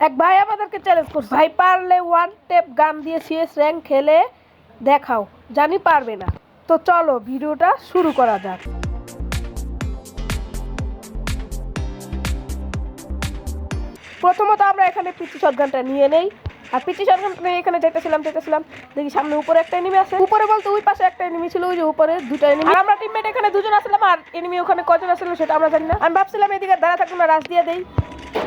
এক ভাই আমাদেরকে চ্যালেঞ্জ করছে, ভাই, পারলে ওয়ান টেপ গান দিয়ে সিএস র্যাঙ্ক খেলে দেখাও, জানি পারবে না। তো চলো, ভিডিওটা শুরু করা যাক। প্রথমত আমরা এখানে পিচি শটগানটা নিয়ে নেই। আর পিচি শটগানটা নিয়ে এখানে যেতেছিলাম যেতেছিলাম, দেখি সামনে উপরে একটা এনিমি আছে। উপরে বলতে ওই পাশে একটা এনিমি ছিল, ওই যে উপরে দুটো এনিমি আর আমরা টিমমেট এখানে দুজন আসলাম, আর এনিমি ওখানে কজন আসলো সেটা আমরা জানি না। আমি ভাবছিলাম এদিকে দাঁড়া থাকব না রাজ দিয়ে দেই।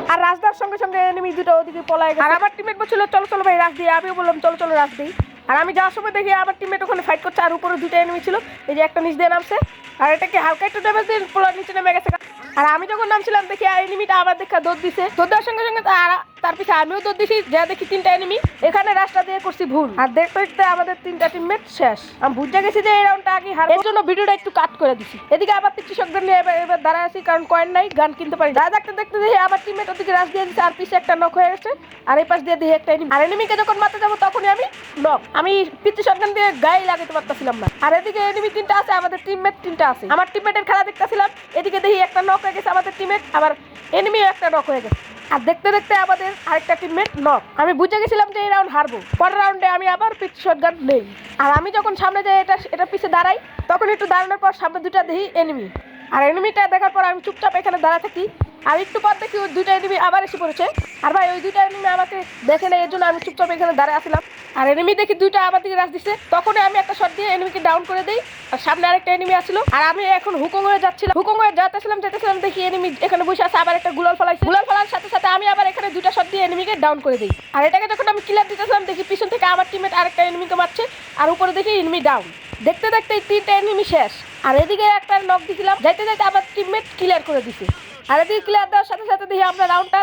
আর রাজদার সঙ্গে সঙ্গে এনিমি দুটো ওদিকে পলায় গেছে। আর আমার টিমমেট বলছিল, চলো চলো ভাই, রাজ দিয়ে আমিও বললাম, চলো চলো, রাজ দিই আর আমি যাওয়ার সময় দেখি আমার টিমমেট ওখানে ফাইট করছে, আর উপরে দুটো এনিমি ছিল। এই যে একটা নিচ দিয়ে নামছে, আর এটাকে হালকা একটু ড্যামেজ দিয়ে নিচে নেমে গেছে? আর আমি যখন নামছিলাম, দেখি এনিমিটা আবার দেখা দৌড় দিছে। দৌড় দেওয়ার সঙ্গে সঙ্গে তার- তার পিছে আমিও দৌড় দিছি যা দেখি তিনটা এনিমি এখানে রাস্তা দিয়ে করছি ভুল। আর দেখতে দেখতে আমাদের তিনটা টিমমেট শেষ। আমি বুঝে গেছি যে এই রাউন্ডটা আগে হার এর জন্য ভিডিওটা একটু কাট করে দিছি। এদিকে আবার শব্দ নিয়ে এবার এবার দাঁড়ায় আছি কারণ কয়েন নাই গান কিনতে পারি যা দেখতে দেখতে দেখি আমার টিমমেট ওদিকে রাশ দিয়ে দিচ্ছে আর পিছে একটা নক হয়ে গেছে। আর এই পাশ দিয়ে দেখি একটা এনিমি আর এনিমিকে যখন মারতে যাব তখনই আমি নক আমি পিচ্ছি শব্দ দিয়ে গায়ে লাগাতে পারতেছিলাম না। আর এদিকে এনিমি তিনটা আছে আমাদের টিমমেট তিনটা আছে। আমার টিমমেটের খেলা দেখতেছিলাম এদিকে দেখি একটা নক হয়ে গেছে আমাদের টিমমেট আবার এনিমিও একটা নক হয়ে গেছে। আর দেখতে দেখতে আমাদের আরেকটা টিমমেট নক আমি বুঝে গেছিলাম যে এই রাউন্ড হারবো। পরের রাউন্ডে আমি আবার পিচ শটগান নেই। আর আমি যখন সামনে যাই এটা এটা পিছে দাঁড়াই, তখন একটু দাঁড়ানোর পর সামনে দুটা দেখি এনিমি আর এনিমিটা দেখার পর আমি চুপচাপ এখানে দাঁড়া থাকি। আর একটু পর দেখি ওই দুইটা এনিমি আবার এসে পড়েছে। আর ভাই, ওই দুইটা এনিমি আমাকে দেখে নেই এর জন্য আমি চুপচাপ এখানে দাঁড়ায় আসলাম। আর এনিমি দেখি দুইটা আমার দিকে রাশ দিচ্ছে তখনই আমি একটা শট দিয়ে এনিমিকে ডাউন করে দিই। আর সামনে আরেকটা এনিমি আসলো। আর আমি এখন হুকং হয়ে যাচ্ছিলাম। হুকং হয়ে যাতেছিলাম যেতেছিলাম দেখি এনিমি এখানে বসে আছে, আবার একটা গুলাল ফলাইছে। গুলাল ফলার সাথে সাথে আমি আবার এখানে দুটা শট দিয়ে এনিমিকে ডাউন করে দিই। আর এটাকে যখন আমি কিলার দিতেছিলাম, দেখি পিছন থেকে আমার টিমের আরেকটা এনিমিকে মারছে, আর উপরে দেখি এনিমি ডাউন দেখতে দেখতে তিনটা এনিমি শেষ। আর এদিকে একটা নক দিছিলাম, যাইতে যাইতে আমার টিমমেট ক্লিয়ার করে দিছে। আর এদিকে ক্লিয়ার দেওয়ার সাথে সাথে দেখি আমরা রাউন্ডটা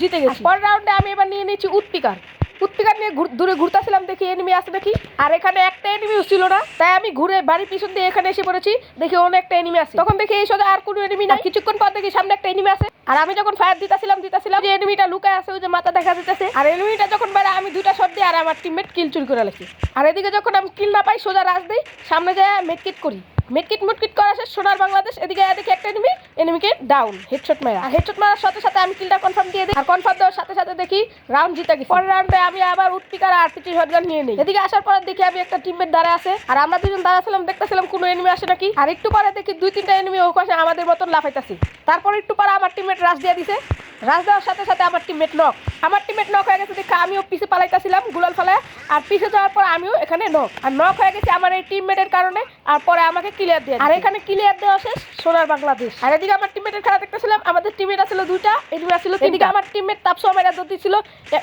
জিতে গেছি। পরের রাউন্ডে আমি এবার নিয়ে নিয়েছি উৎপিকার। উৎপিকার নিয়ে দূরে ঘুরতেছিলাম দেখি এনিমি আছে দেখি। আর এখানে একটা এনিমিও ছিল না, তাই আমি ঘুরে বাড়ির পিছন দিয়ে এখানে এসে পড়েছি, দেখি অনেকটা এনিমি আছে। তখন দেখি এই সোজা আর কোনো এনিমি না কিছুক্ষণ পর দেখি সামনে একটা এনিমি আছে। আর আমি যখন ফায়ার দিতেছিলাম দিতেছিলাম, যে এনিমিটা লুকায় আছে, ওই যে মাথা দেখা যেতেছে আর এনিমিটা যখন বেড়ে আমি দুইটা শট দিই আর আমার টিমমেট কিল চুরি করে লেছি আর এদিকে যখন আমি কিল না পাই, সোজা রাজ দিই, সামনে যায় মেটকিট করি। মেটকিট মুটকিট করা শেষ, সোনার বাংলাদেশ, এদিকে দেখি একটা এনিমি এনিমিকে ডাউন হেডশট মারা। হেডশট মারার সাথে সাথে আমি কিলটা কনফার্ম দিয়ে দিই। আর কনফার্ম দেওয়ার সাথে সাথে দেখি রাউন্ড জিতে গেছি। পরের রাউন্ডে আমি আবার উৎপিকার আর পিচি শটগান নিয়ে নিই। এদিকে আসার পর দেখি আমি একটা টিমমেট দাঁড়া আছে। আর আমরা দুজন দাঁড়া দাঁড়াছিলাম, দেখতেছিলাম কোনো এনিমি আসে নাকি। আর একটু পরে দেখি দুই তিনটা এনিমি পাশে আমাদের মতন লাফাইতাছি। তারপর একটু পরে আমার টিমমেট রাশ দিয়ে দিছে। রাশ দেওয়ার সাথে সাথে আমার টিমমেট নক আমার টিমমেট নক হয়ে গেছে দেখে আমিও পিছে পালাইতেছিলাম গুলাল ফালায় আর পিছে যাওয়ার পর আমিও এখানে নক আর নক হয়ে গেছে আমার এই টিমমেটের কারণে। আর পরে আমাকে ক্লিয়ার দিয়ে আর এখানে ক্লিয়ার দেওয়া শেষ সোনার বাংলাদেশ। আর এদিকে আমার টিমমেটের খেলা দেখতেছিলাম আমাদের টিমমেট ছিল দুইটা এদিকে ছিল এদিকে আমার টিমমেট তাপসো মেরা দতি ছিল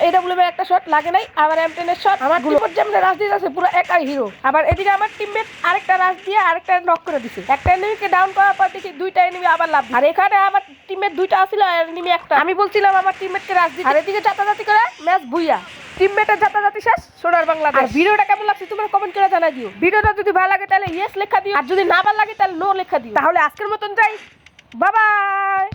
এডব্লিউ এর একটা শট লাগে নাই। আমার এম টেনের শট আমার টিমমেট যেমন রাজ দিয়ে আছে পুরো একাই হিরো আবার এদিকে আমার টিমমেট আরেকটা রাজ দিয়ে আরেকটা নক করে দিছে। একটা এনিমিকে ডাউন করার পর দেখি দুইটা এনিমি আবার লাভ আর এখানে আমার টিমমেট দুইটা আছিল আর এনিমি একটা। আমি বলছিলাম আমার টিমমেটকে রাজনীতি আর এদিকে জাতাজাতি করে ম্যাচ ভুইয়া। টিমমেটের জাতাজাতি শেষ সোনার বাংলাদেশ। আর ভিডিওটা কেমন লাগছে তোমরা কমেন্ট করে জানা দিও। ভিডিওটা যদি ভালো লাগে তাহলে ইয়েস লেখা দিও। আর যদি না ভালো লাগে তাহলে নো লেখা দিও। তাহলে আজকের মতন যাই। বাবাই